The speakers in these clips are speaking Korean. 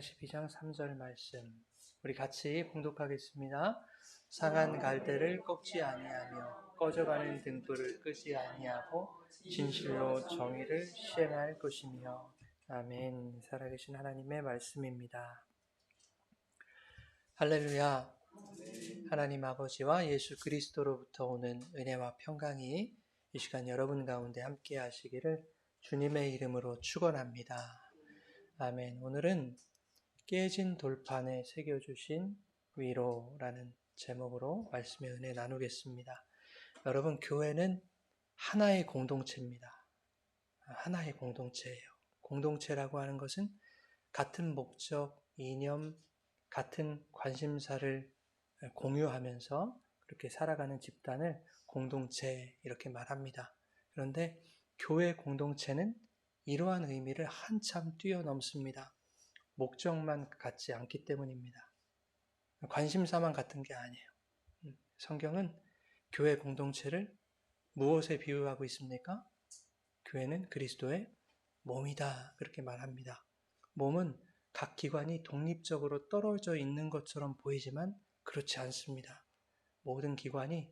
42장 3절 말씀 우리 같이 봉독하겠습니다. 상한 갈대를 꺾지 아니하며 꺼져가는 등불을 끄지 아니하고 진실로 정의를 시행할 것이며 아멘 살아계신 하나님의 말씀입니다. 할렐루야 하나님 아버지와 예수 그리스도로부터 오는 은혜와 평강이 이 시간 여러분 가운데 함께 하시기를 주님의 이름으로 축원합니다. 아멘. 오늘은 깨진 돌판에 새겨주신 위로라는 제목으로 말씀의 은혜 나누겠습니다. 여러분, 교회는 하나의 공동체입니다. 하나의 공동체예요. 공동체라고 하는 것은 같은 목적, 이념, 같은 관심사를 공유하면서 그렇게 살아가는 집단을 공동체 이렇게 말합니다. 그런데 교회 공동체는 이러한 의미를 한참 뛰어넘습니다. 목적만 같지 않기 때문입니다. 관심사만 같은 게 아니에요. 음, 성경은 교회 공동체를 무엇에 비유하고 있습니까? 교회는 그리스도의 몸이다. 그렇게 말합니다. 몸은 각 기관이 독립적으로 떨어져 있는 것처럼 보이지만 그렇지 않습니다. 모든 기관이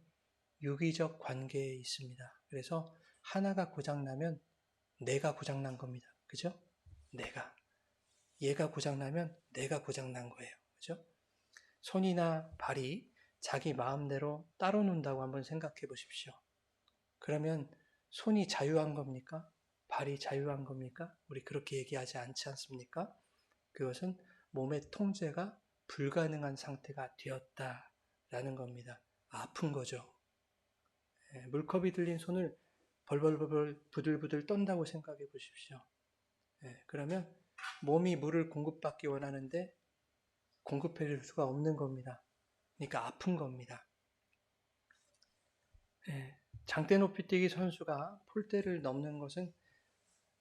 유기적 관계에 있습니다. 그래서 하나가 고장나면 내가 고장난 겁니다. 그죠? 내가. 얘가 고장나면 내가 고장난 거예요. 그죠? 손이나 발이 자기 마음대로 따로 논다고 한번 생각해 보십시오. 그러면 손이 자유한 겁니까? 발이 자유한 겁니까? 우리 그렇게 얘기하지 않지 않습니까? 그것은 몸의 통제가 불가능한 상태가 되었다라는 겁니다. 아픈 거죠. 예, 물컵이 들린 손을 벌벌벌 부들부들 떤다고 생각해 보십시오. 예, 그러면 몸이 물을 공급받기 원하는데 공급해 줄 수가 없는 겁니다. 그러니까 아픈 겁니다. 예, 장대 높이 뛰기 선수가 폴대를 넘는 것은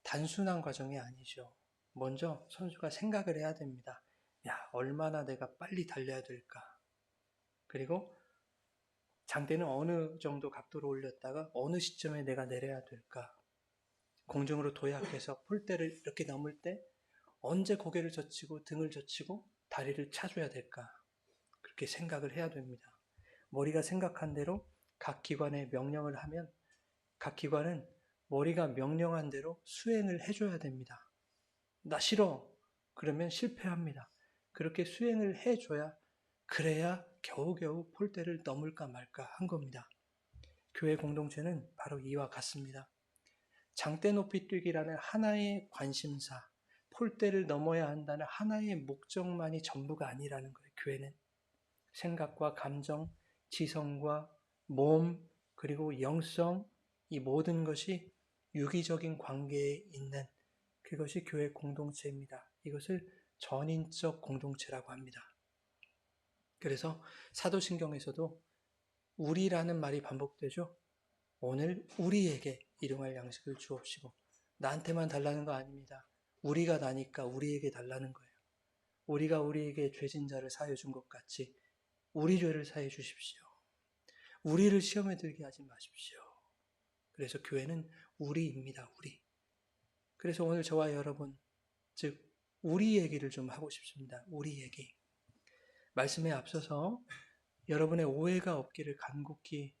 단순한 과정이 아니죠. 먼저 선수가 생각을 해야 됩니다. 야, 얼마나 내가 빨리 달려야 될까? 그리고 장대는 어느 정도 각도로 올렸다가 어느 시점에 내가 내려야 될까? 공중으로 도약해서 폴대를 이렇게 넘을 때 언제 고개를 젖히고 등을 젖히고 다리를 차줘야 될까? 그렇게 생각을 해야 됩니다. 머리가 생각한 대로 각 기관에 명령을 하면 각 기관은 머리가 명령한 대로 수행을 해줘야 됩니다. 나 싫어. 그러면 실패합니다. 그렇게 수행을 해줘야 그래야 겨우겨우 폴대를 넘을까 말까 한 겁니다. 교회 공동체는 바로 이와 같습니다. 장대 높이 뛰기라는 하나의 관심사, 폴대를 넘어야 한다는 하나의 목적만이 전부가 아니라는 거예요, 교회는. 생각과 감정, 지성과 몸, 그리고 영성, 이 모든 것이 유기적인 관계에 있는 그것이 교회 공동체입니다. 이것을 전인적 공동체라고 합니다. 그래서 사도신경에서도 우리라는 말이 반복되죠. 오늘 우리에게 일용할 양식을 주옵시고 나한테만 달라는 거 아닙니다. 우리가 나니까 우리에게 달라는 거예요. 우리가 우리에게 죄진 자를 사해 준 것 같이 우리 죄를 사해 주십시오. 우리를 시험에 들게 하지 마십시오. 그래서 교회는 우리입니다. 우리. 그래서 오늘 저와 여러분 즉 우리 얘기를 좀 하고 싶습니다. 우리 얘기. 말씀에 앞서서 여러분의 오해가 없기를 간곡히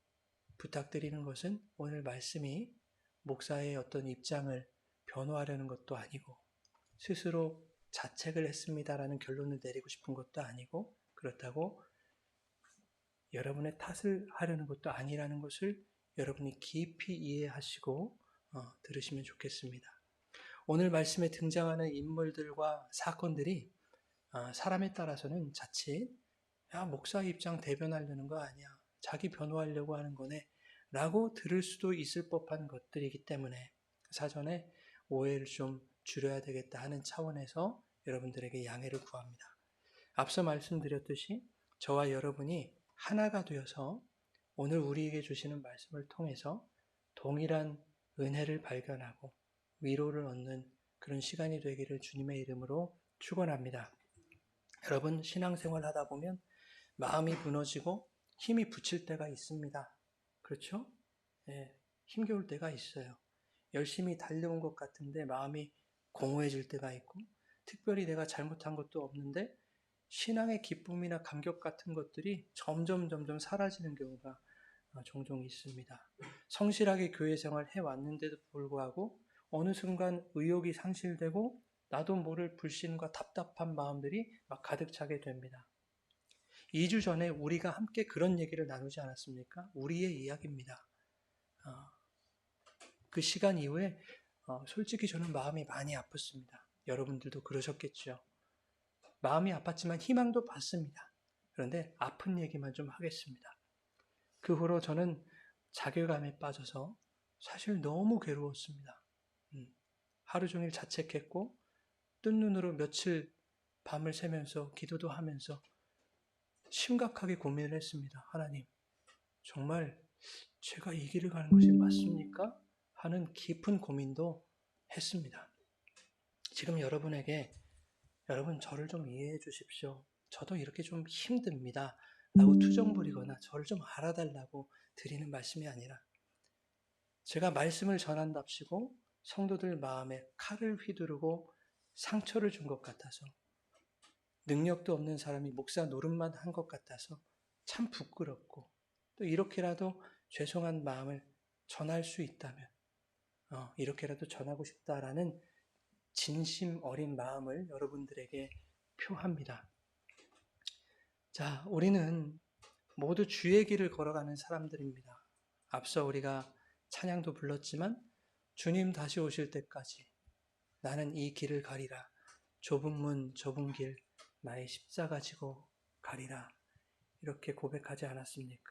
부탁드리는 것은 오늘 말씀이 목사의 어떤 입장을 변호하려는 것도 아니고 스스로 자책을 했습니다라는 결론을 내리고 싶은 것도 아니고 그렇다고 여러분의 탓을 하려는 것도 아니라는 것을 여러분이 깊이 이해하시고 어, 들으시면 좋겠습니다. 오늘 말씀에 등장하는 인물들과 사건들이 어, 사람에 따라서는 자칫 야, 목사 입장 대변하려는 거 아니야. 자기 변호하려고 하는 거네. 라고 들을 수도 있을 법한 것들이기 때문에 사전에 오해를 좀 줄여야 되겠다 하는 차원에서 여러분들에게 양해를 구합니다. 앞서 말씀드렸듯이 저와 여러분이 하나가 되어서 오늘 우리에게 주시는 말씀을 통해서 동일한 은혜를 발견하고 위로를 얻는 그런 시간이 되기를 주님의 이름으로 축원합니다. 여러분 신앙생활 하다 보면 마음이 무너지고 힘이 붙일 때가 있습니다. 그렇죠? 예, 힘겨울 때가 있어요. 열심히 달려온 것 같은데 마음이 공허해질 때가 있고 특별히 내가 잘못한 것도 없는데 신앙의 기쁨이나 감격 같은 것들이 점점 점점 사라지는 경우가 어, 종종 있습니다. 성실하게 교회 생활 해왔는데도 불구하고 어느 순간 의욕이 상실되고 나도 모를 불신과 답답한 마음들이 막 가득 차게 됩니다. 2주 전에 우리가 함께 그런 얘기를 나누지 않았습니까? 우리의 이야기입니다. 어, 그 시간 이후에 어, 솔직히 저는 마음이 많이 아팠습니다. 여러분들도 그러셨겠죠. 마음이 아팠지만 희망도 봤습니다. 그런데 아픈 얘기만 좀 하겠습니다. 그 후로 저는 자괴감에 빠져서 사실 너무 괴로웠습니다. 음, 하루 종일 자책했고 뜬 눈으로 며칠 밤을 새면서 기도도 하면서 심각하게 고민을 했습니다. 하나님, 정말 제가 이 길을 가는 것이 맞습니까? 하는 깊은 고민도 했습니다. 지금 여러분에게 여러분 저를 좀 이해해 주십시오. 저도 이렇게 좀 힘듭니다. 라고 투정 부리거나 저를 좀 알아달라고 드리는 말씀이 아니라 제가 말씀을 전한답시고 성도들 마음에 칼을 휘두르고 상처를 준 것 같아서 능력도 없는 사람이 목사 노릇만 한 것 같아서 참 부끄럽고 또 이렇게라도 죄송한 마음을 전할 수 있다면 어, 이렇게라도 전하고 싶다라는 진심 어린 마음을 여러분들에게 표합니다. 자, 우리는 모두 주의 길을 걸어가는 사람들입니다. 앞서 우리가 찬양도 불렀지만 주님 다시 오실 때까지 나는 이 길을 가리라. 좁은 문, 좁은 길, 나의 십자가 지고 가리라. 이렇게 고백하지 않았습니까?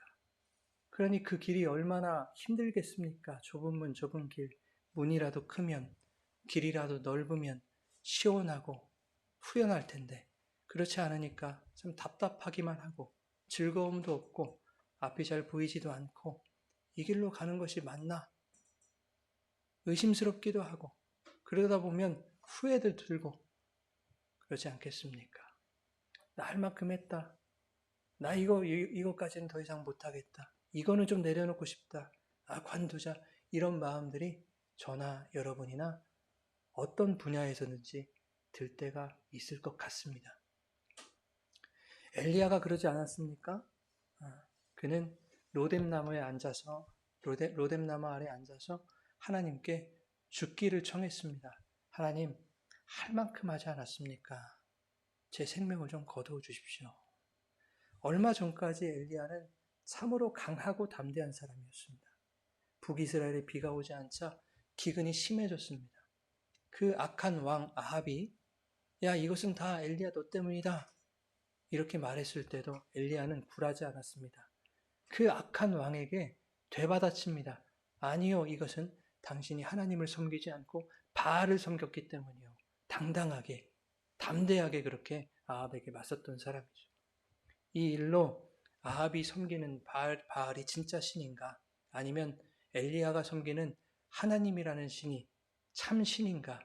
그러니 그 길이 얼마나 힘들겠습니까? 좁은 문, 좁은 길, 문이라도 크면, 길이라도 넓으면 시원하고 후련할 텐데, 그렇지 않으니까 참 답답하기만 하고, 즐거움도 없고, 앞이 잘 보이지도 않고, 이 길로 가는 것이 맞나? 의심스럽기도 하고, 그러다 보면 후회도 들고, 그러지 않겠습니까? 나 할 만큼 했다. 나 이거, 이, 이것까지는 더 이상 못하겠다. 이거는 좀 내려놓고 싶다. 아, 관두자. 이런 마음들이 저나 여러분이나 어떤 분야에서든지 들 때가 있을 것 같습니다. 엘리야가 그러지 않았습니까? 아, 그는 로뎀나무에 앉아서 로뎀, 로뎀나무 아래 앉아서 하나님께 죽기를 청했습니다. 하나님 할 만큼 하지 않았습니까? 제 생명을 좀 거두어 주십시오. 얼마 전까지 엘리야는 참으로 강하고 담대한 사람이었습니다. 북이스라엘에 비가 오지 않자 기근이 심해졌습니다. 그 악한 왕 아합이 야 이것은 다 엘리야 너 때문이다 이렇게 말했을 때도 엘리야는 굴하지 않았습니다. 그 악한 왕에게 되받아칩니다. 아니요 이것은 당신이 하나님을 섬기지 않고 바알을 섬겼기 때문이요. 당당하게 담대하게 그렇게 아합에게 맞섰던 사람이죠. 이 일로 아합이 섬기는 바알, 바알이 진짜 신인가 아니면 엘리야가 섬기는 하나님이라는 신이 참 신인가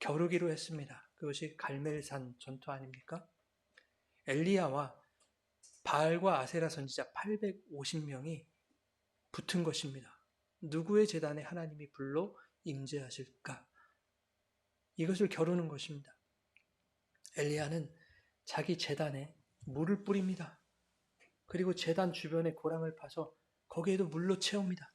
겨루기로 했습니다. 그것이 갈멜산 전투 아닙니까? 엘리야와 바알과 아세라 선지자 850명이 붙은 것입니다. 누구의 재단에 하나님이 불러 임재하실까? 이것을 겨루는 것입니다. 엘리야는 자기 재단에 물을 뿌립니다. 그리고 재단 주변에 고랑을 파서 거기에도 물로 채웁니다.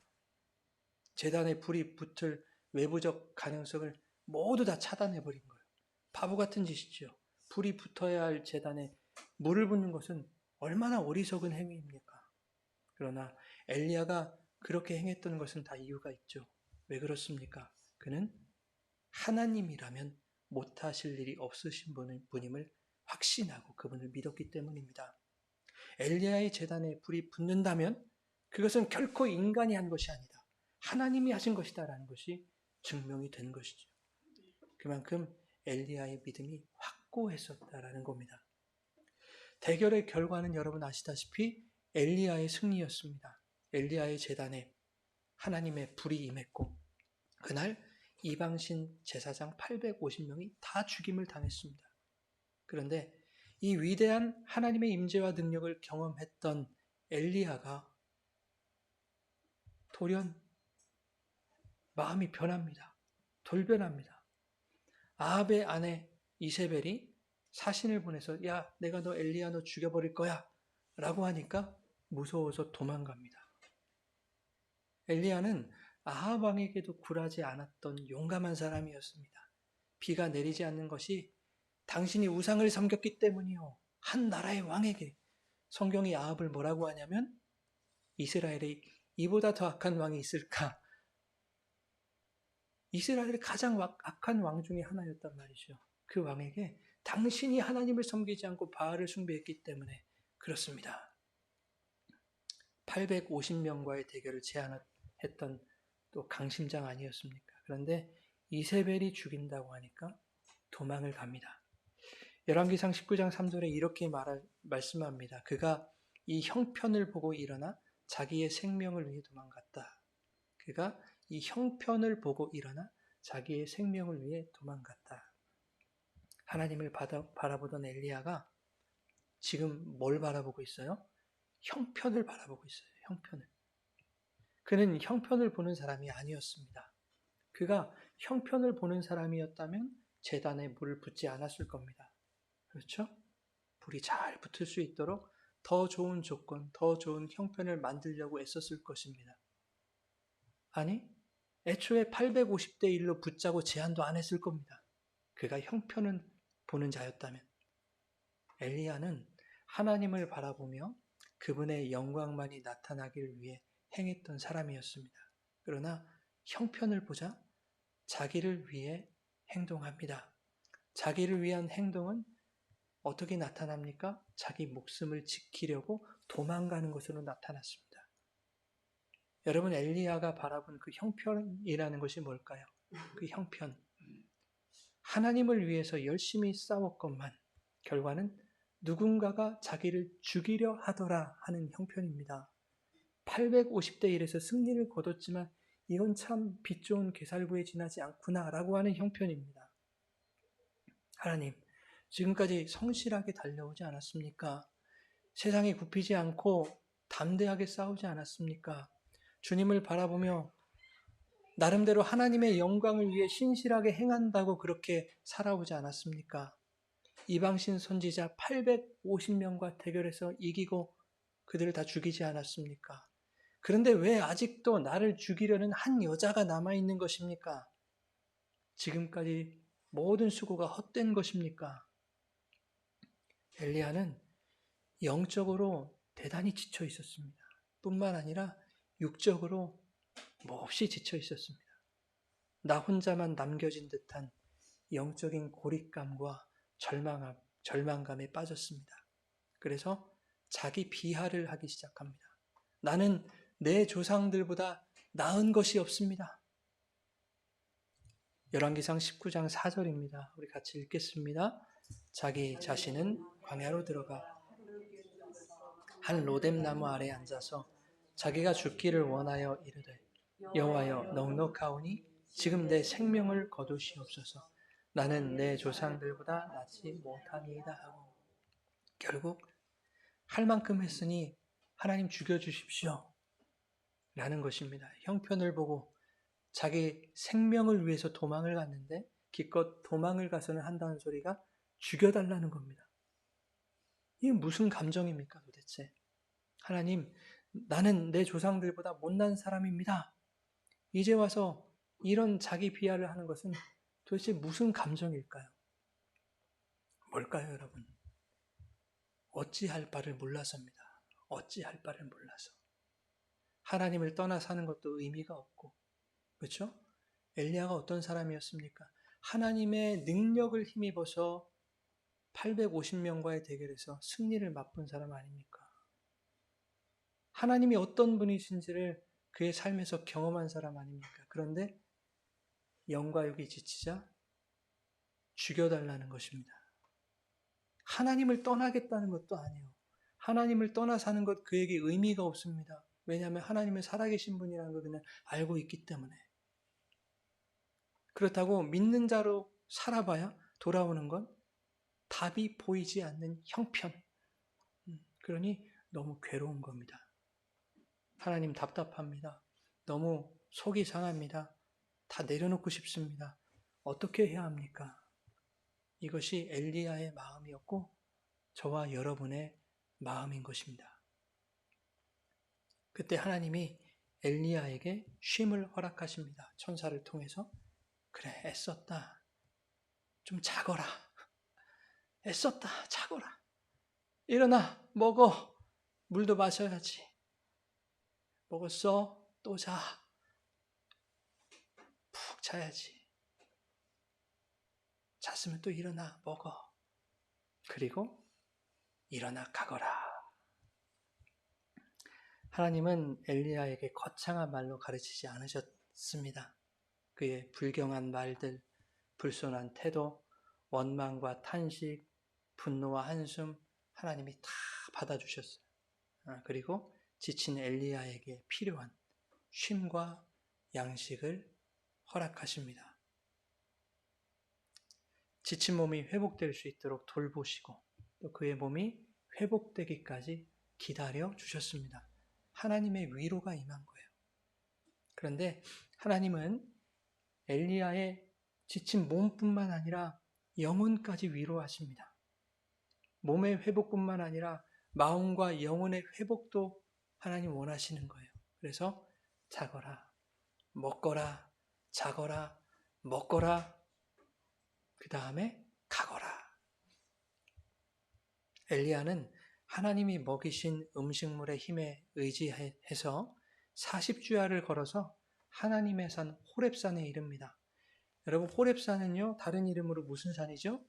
재단에 불이 붙을 외부적 가능성을 모두 다 차단해 버린 거예요. 바보 같은 짓이죠. 불이 붙어야 할 재단에 물을 붓는 것은 얼마나 어리석은 행위입니까? 그러나 엘리야가 그렇게 행했던 것은 다 이유가 있죠. 왜 그렇습니까? 그는 하나님이라면 못하실 일이 없으신 분임을 확신하고 그분을 믿었기 때문입니다. 엘리야의 재단에 불이 붙는다면 그것은 결코 인간이 한 것이 아니다. 하나님이 하신 것이다라는 것이 증명이 된 것이죠. 그만큼 엘리야의 믿음이 확고했었다라는 겁니다. 대결의 결과는 여러분 아시다시피 엘리야의 승리였습니다. 엘리야의 재단에 하나님의 불이 임했고 그날 이방신 제사장 850명이 다 죽임을 당했습니다. 그런데 이 위대한 하나님의 임재와 능력을 경험했던 엘리야가 돌연 마음이 변합니다. 돌변합니다. 아합의 아내 이세벨이 사신을 보내서 야 내가 너 엘리야 너 죽여버릴 거야 라고 하니까 무서워서 도망갑니다. 엘리야는 아합 왕에게도 굴하지 않았던 용감한 사람이었습니다. 비가 내리지 않는 것이 당신이 우상을 섬겼기 때문이요. 한 나라의 왕에게 성경이 아합을 뭐라고 하냐면 이스라엘에 이보다 더 악한 왕이 있을까? 이스라엘의 가장 악한 왕 중에 하나였단 말이죠. 그 왕에게 당신이 하나님을 섬기지 않고 바알을 숭배했기 때문에 그렇습니다. 850명과의 대결을 제안했던 또 강심장 아니었습니까? 그런데 이세벨이 죽인다고 하니까 도망을 갑니다. 열왕기상 19장 3절에 이렇게 말 말씀합니다. 그가 이 형편을 보고 일어나 자기의 생명을 위해 도망갔다. 그가 이 형편을 보고 일어나 자기의 생명을 위해 도망갔다. 하나님을 바다, 바라보던 엘리야가 지금 뭘 바라보고 있어요? 형편을 바라보고 있어요. 형편을. 그는 형편을 보는 사람이 아니었습니다. 그가 형편을 보는 사람이었다면 재단에 물을 붓지 않았을 겁니다. 그렇죠? 불이 잘 붙을 수 있도록 더 좋은 조건, 더 좋은 형편을 만들려고 애썼을 것입니다. 아니, 애초에 850대 1로 붙자고 제안도 안 했을 겁니다. 그가 형편은 보는 자였다면. 엘리야는 하나님을 바라보며 그분의 영광만이 나타나기를 위해 행했던 사람이었습니다. 그러나 형편을 보자 자기를 위해 행동합니다. 자기를 위한 행동은 어떻게 나타납니까? 자기 목숨을 지키려고 도망가는 것으로 나타났습니다. 여러분 엘리야가 바라본 그 형편이라는 것이 뭘까요? 그 형편. 하나님을 위해서 열심히 싸웠건만 결과는 누군가가 자기를 죽이려 하더라 하는 형편입니다. 850대 1에서 승리를 거뒀지만 이건 참 빛 좋은 개살구에 지나지 않구나라고 하는 형편입니다. 하나님, 지금까지 성실하게 달려오지 않았습니까? 세상에 굽히지 않고 담대하게 싸우지 않았습니까? 주님을 바라보며 나름대로 하나님의 영광을 위해 신실하게 행한다고 그렇게 살아오지 않았습니까? 이방신 선지자 850명과 대결해서 이기고 그들을 다 죽이지 않았습니까? 그런데 왜 아직도 나를 죽이려는 한 여자가 남아있는 것입니까? 지금까지 모든 수고가 헛된 것입니까? 엘리야는 영적으로 대단히 지쳐 있었습니다. 뿐만 아니라 육적으로 몹시 지쳐 있었습니다. 나 혼자만 남겨진 듯한 영적인 고립감과 절망함, 절망감에 빠졌습니다. 그래서 자기 비하를 하기 시작합니다. 나는 내 조상들보다 나은 것이 없습니다. 열왕기상 19장 4절입니다. 우리 같이 읽겠습니다. 자기 자신은 광야로 들어가 한 로뎀 나무 아래 앉아서 자기가 죽기를 원하여 이르되 여호와여 넉넉하오니 지금 내 생명을 거두시옵소서 나는 내 조상들보다 낫지 못하니이다 하고 결국 할 만큼 했으니 하나님 죽여주십시오 라는 것입니다. 형편을 보고 자기 생명을 위해서 도망을 갔는데 기껏 도망을 가서는 한다는 소리가 죽여달라는 겁니다. 이게 무슨 감정입니까 도대체? 하나님 나는 내 조상들보다 못난 사람입니다. 이제 와서 이런 자기 비하를 하는 것은 도대체 무슨 감정일까요? 뭘까요, 여러분? 어찌할 바를 몰라서입니다. 어찌할 바를 몰라서. 하나님을 떠나 사는 것도 의미가 없고, 그렇죠? 엘리야가 어떤 사람이었습니까? 하나님의 능력을 힘입어서 850명과의 대결에서 승리를 맛본 사람 아닙니까? 하나님이 어떤 분이신지를 그의 삶에서 경험한 사람 아닙니까? 그런데 영과 육이 지치자 죽여달라는 것입니다. 하나님을 떠나겠다는 것도 아니에요. 하나님을 떠나 사는 것 그에게 의미가 없습니다. 왜냐하면 하나님은 살아계신 분이라는 걸 그냥 알고 있기 때문에. 그렇다고 믿는 자로 살아봐야 돌아오는 건 답이 보이지 않는 형편. 음, 그러니 너무 괴로운 겁니다. 하나님 답답합니다. 너무 속이 상합니다. 다 내려놓고 싶습니다. 어떻게 해야 합니까? 이것이 엘리야의 마음이었고 저와 여러분의 마음인 것입니다. 그때 하나님이 엘리야에게 쉼을 허락하십니다. 천사를 통해서 그래 애썼다. 좀 자거라. 애썼다. 자거라. 일어나 먹어. 물도 마셔야지. 먹었어? 또 자. 푹 자야지. 잤으면 또 일어나 먹어. 그리고 일어나 가거라. 하나님은 엘리야에게 거창한 말로 가르치지 않으셨습니다. 그의 불경한 말들, 불손한 태도, 원망과 탄식, 분노와 한숨 하나님이 다 받아주셨어요. 아, 그리고 지친 엘리야에게 필요한 쉼과 양식을 허락하십니다. 지친 몸이 회복될 수 있도록 돌보시고 또 그의 몸이 회복되기까지 기다려 주셨습니다. 하나님의 위로가 임한 거예요. 그런데 하나님은 엘리야의 지친 몸뿐만 아니라 영혼까지 위로하십니다. 몸의 회복뿐만 아니라 마음과 영혼의 회복도 하나님 원하시는 거예요. 그래서 자거라, 먹거라, 자거라, 먹거라, 그 다음에 가거라. 엘리야는 하나님이 먹이신 음식물의 힘에 의지해서 40주야를 걸어서 하나님의 산 호렙산에 이릅니다. 여러분 호렙산은요 다른 이름으로 무슨 산이죠?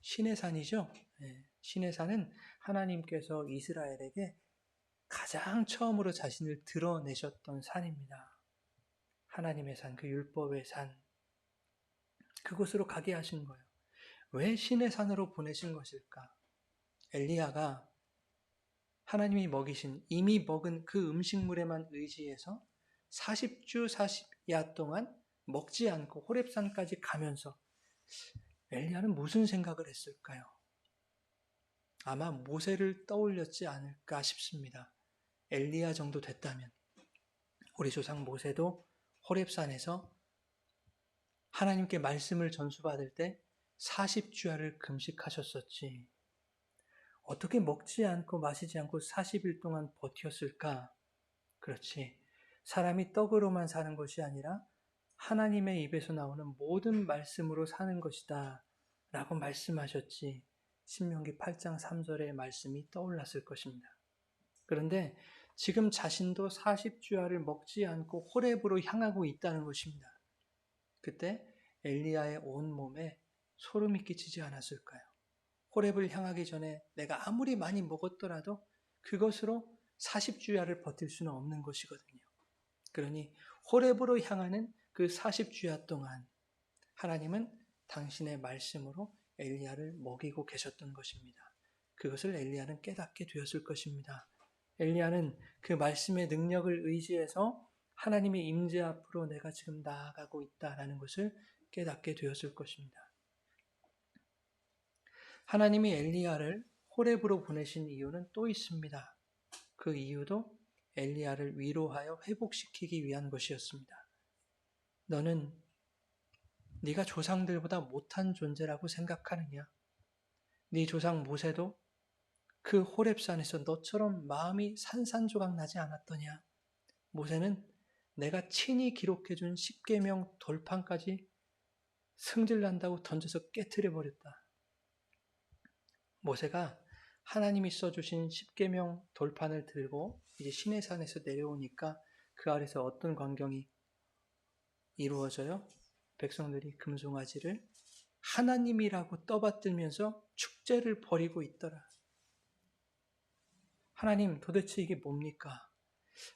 신의 산이죠. 네, 신의 산은 하나님께서 이스라엘에게 가장 처음으로 자신을 드러내셨던 산입니다. 하나님의 산, 그 율법의 산. 그곳으로 가게 하신 거예요. 왜 신의 산으로 보내신 것일까? 엘리야가 하나님이 먹이신 이미 먹은 그 음식물에만 의지해서 40주 40야 동안 먹지 않고 호렙산까지 가면서 엘리야는 무슨 생각을 했을까요? 아마 모세를 떠올렸지 않을까 싶습니다. 엘리야 정도 됐다면 우리 조상 모세도 호렙산에서 하나님께 말씀을 전수받을 때 40주야를 금식하셨었지. 어떻게 먹지 않고 마시지 않고 40일 동안 버텼을까? 그렇지. 사람이 떡으로만 사는 것이 아니라 하나님의 입에서 나오는 모든 말씀으로 사는 것이다. 라고 말씀하셨지. 신명기 8장 3절의 말씀이 떠올랐을 것입니다. 그런데 지금 자신도 40주야를 먹지 않고 호랩으로 향하고 있다는 것입니다. 그때 엘리야의 온 몸에 소름이 끼치지 않았을까요? 호랩을 향하기 전에 내가 아무리 많이 먹었더라도 그것으로 40주야를 버틸 수는 없는 것이거든요. 그러니 호랩으로 향하는 그 40주야 동안 하나님은 당신의 말씀으로 엘리야를 먹이고 계셨던 것입니다. 그것을 엘리야는 깨닫게 되었을 것입니다. 엘리야는 그 말씀의 능력을 의지해서 하나님의 임재 앞으로 내가 지금 나아가고 있다라는 것을 깨닫게 되었을 것입니다. 하나님이 엘리야를 호렙으로 보내신 이유는 또 있습니다. 그 이유도 엘리야를 위로하여 회복시키기 위한 것이었습니다. 너는 네가 조상들보다 못한 존재라고 생각하느냐? 네 조상 모세도 그 호렙산에서 너처럼 마음이 산산조각 나지 않았더냐? 모세는 내가 친히 기록해준 10계명 돌판까지 승질난다고 던져서 깨뜨려 버렸다. 모세가 하나님이 써주신 10계명 돌판을 들고 이제 시내산에서 내려오니까 그 아래서 어떤 광경이 이루어져요? 백성들이 금송아지를 하나님이라고 떠받들면서 축제를 벌이고 있더라. 하나님 도대체 이게 뭡니까?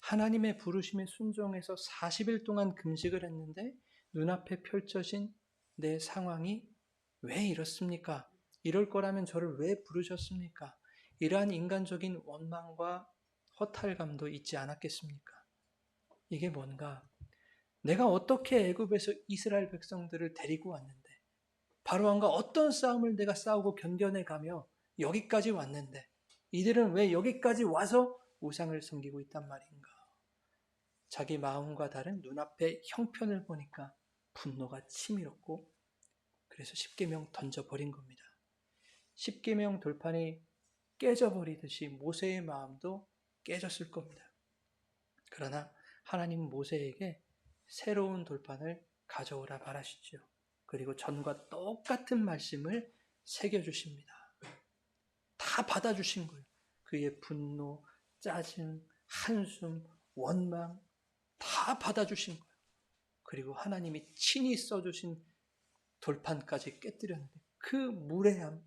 하나님의 부르심에 순종해서 40일 동안 금식을 했는데 눈앞에 펼쳐진 내 상황이 왜 이렇습니까? 이럴 거라면 저를 왜 부르셨습니까? 이러한 인간적인 원망과 허탈감도 있지 않았겠습니까? 이게 뭔가 내가 어떻게 애굽에서 이스라엘 백성들을 데리고 왔는데 바로왕과 어떤 싸움을 내가 싸우고 견뎌내 가며 여기까지 왔는데 이들은 왜 여기까지 와서 우상을 섬기고 있단 말인가? 자기 마음과 다른 눈앞의 형편을 보니까 분노가 치밀었고 그래서 십계명 던져버린 겁니다. 십계명 돌판이 깨져버리듯이 모세의 마음도 깨졌을 겁니다. 그러나 하나님 모세에게 새로운 돌판을 가져오라 말하시죠. 그리고 전과 똑같은 말씀을 새겨주십니다. 다 받아주신 거예요. 그의 분노, 짜증, 한숨, 원망 다 받아주신 거예요. 그리고 하나님이 친히 써주신 돌판까지 깨뜨렸는데 그 무례함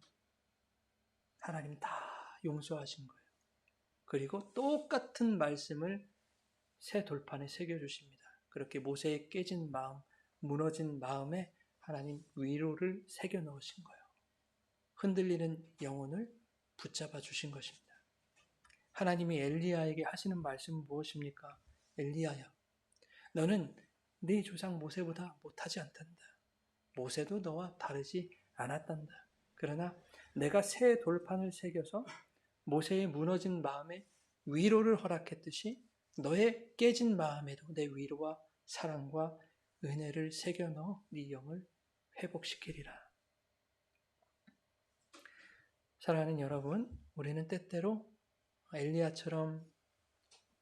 하나님 다 용서하신 거예요. 그리고 똑같은 말씀을 새 돌판에 새겨주십니다. 그렇게 모세의 깨진 마음, 무너진 마음에 하나님 위로를 새겨 넣으신 거예요. 흔들리는 영혼을 붙잡아 주신 것입니다. 하나님이 엘리야에게 하시는 말씀은 무엇입니까? 엘리야야, 너는 네 조상 모세보다 못하지 않단다. 모세도 너와 다르지 않았단다. 그러나 내가 새 돌판을 새겨서 모세의 무너진 마음에 위로를 허락했듯이 너의 깨진 마음에도 내 위로와 사랑과 은혜를 새겨 넣어 네 영을 회복시키리라. 사랑하는 여러분, 우리는 때때로 엘리야처럼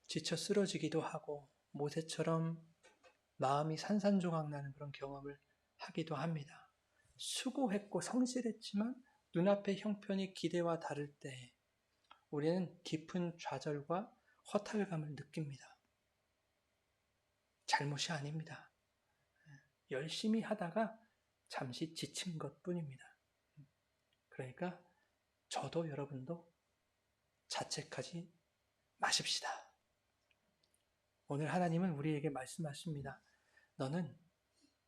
지쳐 쓰러지기도 하고 모세처럼 마음이 산산조각 나는 그런 경험을 하기도 합니다. 수고했고 성실했지만 눈앞의 형편이 기대와 다를 때 우리는 깊은 좌절과 허탈감을 느낍니다. 잘못이 아닙니다. 열심히 하다가 잠시 지친 것 뿐입니다. 그러니까 저도 여러분도 자책하지 마십시다. 오늘 하나님은 우리에게 말씀하십니다. 너는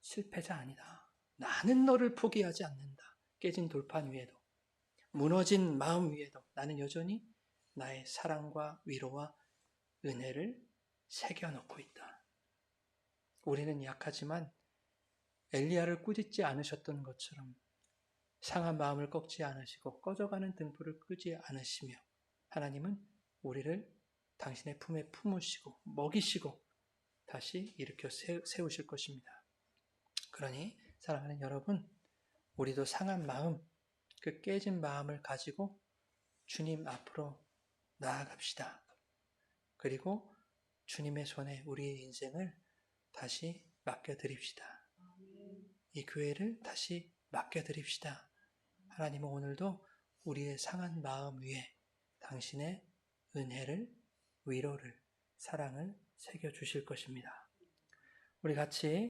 실패자 아니다. 나는 너를 포기하지 않는다. 깨진 돌판 위에도, 무너진 마음 위에도 나는 여전히 나의 사랑과 위로와 은혜를 새겨놓고 있다. 우리는 약하지만 엘리야를 꾸짖지 않으셨던 것처럼 상한 마음을 꺾지 않으시고 꺼져가는 등불을 끄지 않으시며 하나님은 우리를 당신의 품에 품으시고 먹이시고 다시 일으켜 세우실 것입니다. 그러니 사랑하는 여러분, 우리도 상한 마음, 그 깨진 마음을 가지고 주님 앞으로 나아갑시다. 그리고 주님의 손에 우리의 인생을 다시 맡겨드립시다. 이 교회를 다시 맡겨드립시다. 하나님은 오늘도 우리의 상한 마음 위에 당신의 은혜를, 위로를, 사랑을 새겨주실 것입니다. 우리 같이